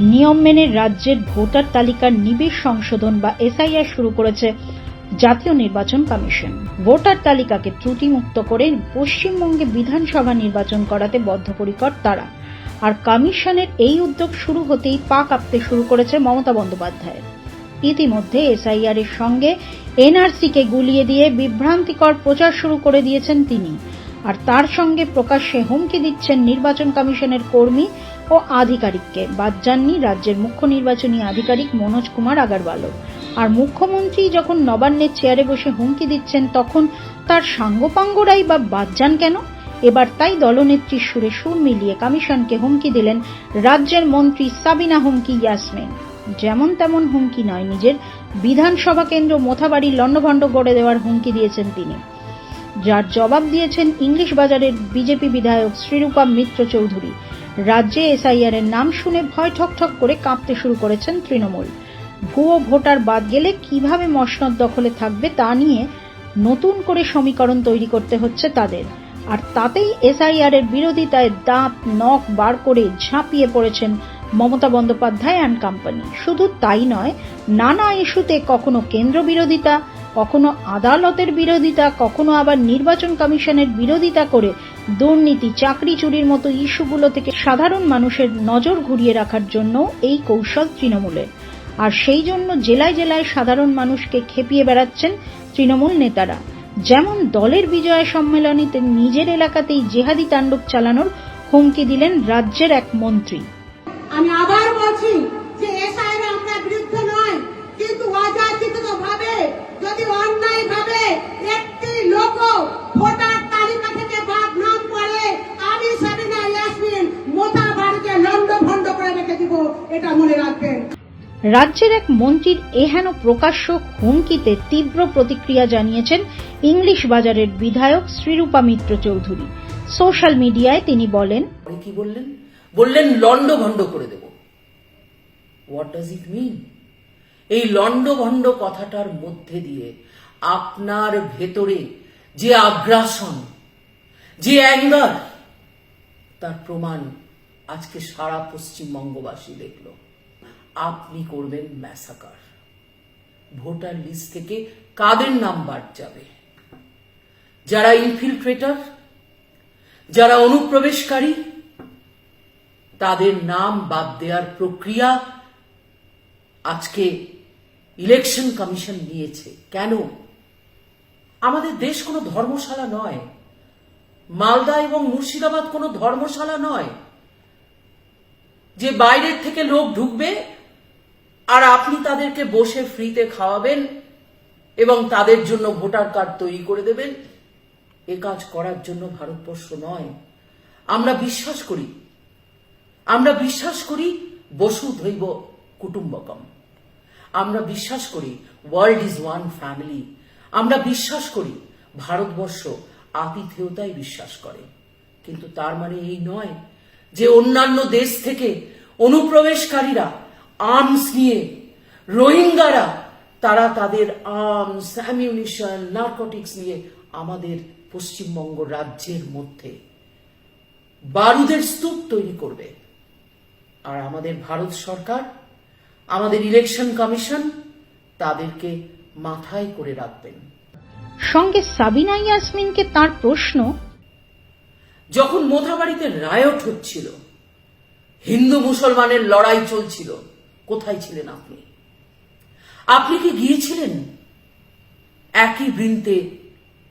নিয়ম মেনে রাজ্যের ভোটার তালিকার নিবিড় সংশোধন বা এসআইআর শুরু করেছে জাতীয় নির্বাচন কমিশন। ভোটার তালিকাকে ত্রুটিমুক্ত করে পশ্চিমবঙ্গে বিধানসভা নির্বাচন করাতে বদ্ধপরিকর তারা। আর কমিশনের এই উদ্যোগ শুরু হতেই পা কাঁপতে শুরু করেছে মমতা বন্দ্যোপাধ্যায় ইতিমধ্যে এসআইআর এর সঙ্গে এনআরসিকে গুলিয়ে দিয়ে বিভ্রান্তিকর প্রচার শুরু করে দিয়েছেন তিনি। আর তার সঙ্গে প্রকাশ্যে হুমকি দিচ্ছেন নির্বাচন কমিশনের কর্মী ও আধিকারিককে। বাদ যাননি রাজ্যের মুখ্য নির্বাচনী আধিকারিক মনোজ কুমার আগারওয়ালও আর মুখ্যমন্ত্রী যখন নবান্নের চেয়ারে বসে হুমকি দিচ্ছেন, তখন তার সাঙ্গপাঙ্গরাই বা বাদ যান কেন? এবার তাই দলনেত্রীর সুরে সুর মিলিয়ে কমিশনকে হুমকি দিলেন রাজ্যের মন্ত্রী সাবিনা হুমকি ইয়াসমিন। যেমন তেমন হুমকি নয়, নিজের বিধানসভা কেন্দ্র মোথাবাড়ি লণ্ডভণ্ড করে দেওয়ার হুমকি দিয়েছেন তিনি। যার জবাব দিয়েছেন ইংলিশ বাজারের বিজেপি বিধায়ক শ্রীরূপা মিত্র চৌধুরী। রাজ্যে এসআইআর এর নাম শুনে ভয় ঠকঠক করে কাঁপতে শুরু করেছেন তৃণমূল। ভুয়ো ভোটার বাদ গেলে কীভাবে মসনদ দখলে থাকবে তা নিয়ে নতুন করে সমীকরণ তৈরি করতে হচ্ছে তাদের। আর তাতেই এসআইআর এর বিরোধিতায় দাঁত, নখ বার করে ঝাঁপিয়ে পড়েছেন মমতা বন্দ্যোপাধ্যায় অ্যান্ড কোম্পানি। শুধু তাই নয়, নানা ইস্যুতে কখনো কেন্দ্র বিরোধিতা, কখনো আদালতের বিরোধিতা, কখনো আবার নির্বাচন কমিশনের বিরোধিতা করে দুর্নীতি, চাকরি চুরির মতো ইস্যুগুলো থেকে সাধারণ মানুষের নজর ঘুরিয়ে রাখার জন্য এই কৌশল তৃণমূলের। আর সেই জন্য জেলায় জেলায় সাধারণ মানুষকে খেপিয়ে বেড়াচ্ছেন তৃণমূল নেতারা। যেমন দলের বিজয় সম্মেলনীতে নিজের এলাকাতেই জেহাদি তাণ্ডব চালানোর হুমকি দিলেন রাজ্যের এক মন্ত্রী। আমি আবার বলছি যে এসআইয়ের আমরা বিরুদ্ধে নয় কিন্তু অযাচিত ভাবে যদি অন্যায় ভাবে একটি লোক ভোটার তালিকা থেকে বাদ নাম পড়ে আমি সাবিনা ইয়াসমিন মোতা বাড়িকে লন্ড ভন্ড করে রেখে দিব এটা মনে রাখবেন রাজ্যের এক মন্ত্রীর এহেন প্রকাশ্য হুমকিতে তীব্র প্রতিক্রিয়া জানিয়েছেন ইংলিশ বাজারের বিধায়ক শ্রীরূপা মিত্র চৌধুরী। সোশ্যাল মিডিয়ায় তিনি বলেন কি বললেন? বললেন লন্ড ভন্ড করে দেব। হোয়াট ডাজ ইট মিন এই লন্ড ভন্ড কথাটার মধ্যে দিয়ে আপনার ভেতরে যে আগ্রাসন, যে অ্যাঙ্গার, তার প্রমাণ আজকে সারা পশ্চিমবঙ্গবাসী দেখল। আপনি করবেন ম্যাসাকার। ভোটার লিস্ট থেকে কাদের নাম বাদ যাবে? যারা ইনফিল্ট্রেটর যারা অনুপ্রবেশকারী, তাদের নাম বাদ দেওয়ার প্রক্রিয়া আজকে ইলেকশন কমিশন নিয়েছে। কেন? আমাদের দেশ কোনো ধর্মশালা নয়। মালদা এবং মুর্শিদাবাদ কোনো ধর্মশালা নয়। যে বাইরের থেকে লোক ঢুকবে আর আপনি তাদেরকে বসে ফ্রিতে খাওয়াবেন এবং তাদের জন্য ভোটার কার্ড তৈরি করে দেবেন। এ কাজ করার জন্য ভারতবর্ষ নয়। আমরা বিশ্বাস করি। আমরা বিশ্বাস করি বসুধৈব কুটুম্বকম। আমরা বিশ্বাস করি ওয়ার্ল্ড ইজ ওয়ান ফ্যামিলি। আমরা বিশ্বাস করি ভারতবর্ষ আতিথেয়তায় বিশ্বাস করে। কিন্তু তার মানে এই নয় যে অন্যান্য দেশ থেকে অনুপ্রবেশকারীরা আর্মস নিয়ে রোহিঙ্গারা তারা তাদের আর্মস অ্যামিউনিশন নার্কোটিক্স নিয়ে আমাদের পশ্চিমবঙ্গ রাজ্যের মধ্যে বারুদের স্তূপ তৈরি করবে। আর আমাদের ভারত সরকার আমাদের ইলেকশন কমিশন তাদেরকে মাথায় করে রাখবেন। সঙ্গে সাবিনা ইয়াসমিনকে তার প্রশ্ন যখন মোথাবাড়িতে রায়ট হচ্ছিল হিন্দু মুসলমানের লড়াই চলছিল কোথায় ছিলেন আপনি? আপনি কি গিয়েছিলেন? একই বৃন্তে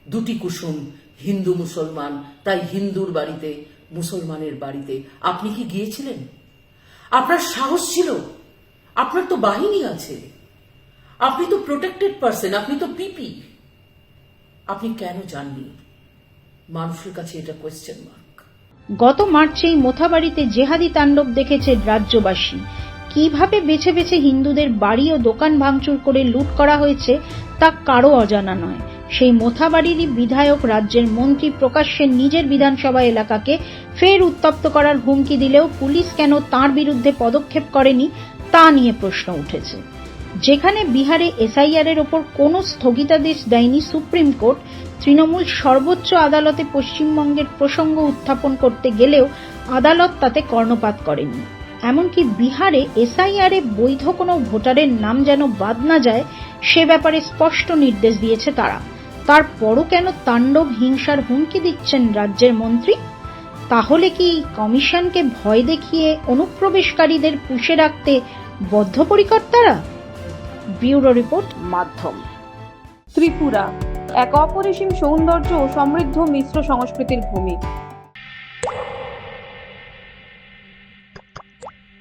দুটি কুসুম, হিন্দু মুসলমান, তাই হিন্দুর বাড়িতে, মুসলমানের বাড়িতে। আপনি কি গিয়েছিলেন? আপনার সাহস ছিল? আপনার তো বাহিনী আছে। আপনি তো প্রোটেক্টেড পার্সন আপনি তো পিপি আপনি কেন যাননি মানুষের কাছে এটা কোয়েশ্চেন মার্ক গত মার্চেই মোথাবাড়িতে জেহাদি তাণ্ডব দেখেছে রাজ্যবাসী। কীভাবে বেছে বেছে হিন্দুদের বাড়ি ও দোকান ভাঙচুর করে লুট করা হয়েছে তা কারও অজানা নয়। সেই মোথাবাড়িরই বিধায়ক রাজ্যের মন্ত্রী প্রকাশ্যে নিজের বিধানসভা এলাকাকে ফের উত্তপ্ত করার হুমকি দিলেও পুলিশ কেন তার বিরুদ্ধে পদক্ষেপ করেনি তা নিয়ে প্রশ্ন উঠেছে। যেখানে বিহারে এসআইআর এর ওপর কোনো স্থগিতাদেশ দেয়নি সুপ্রিম কোর্ট, তৃণমূল সর্বোচ্চ আদালতে পশ্চিমবঙ্গের প্রসঙ্গ উত্থাপন করতে গেলেও আদালত তাতে কর্ণপাত করেনি। এমনকি বিহারে এসআইআর বৈধ কোনো ভোটারের নাম যেন বাদ না যায়, সে ব্যাপারে স্পষ্ট নির্দেশ দিয়েছে তারা। তারপরও কেন তাণ্ডব হিংসার হুমকি দিচ্ছেন রাজ্যের মন্ত্রী? তাহলে কি কমিশনকে ভয় দেখিয়ে অনুপ্রবেশকারীদের পুষে রাখতে বদ্ধপরিকর তারা ব্যুরো রিপোর্ট, মাধ্যম। ত্রিপুরা, এক অপরিসীম সৌন্দর্য ও সমৃদ্ধ মিশ্র সংস্কৃতির ভূমি।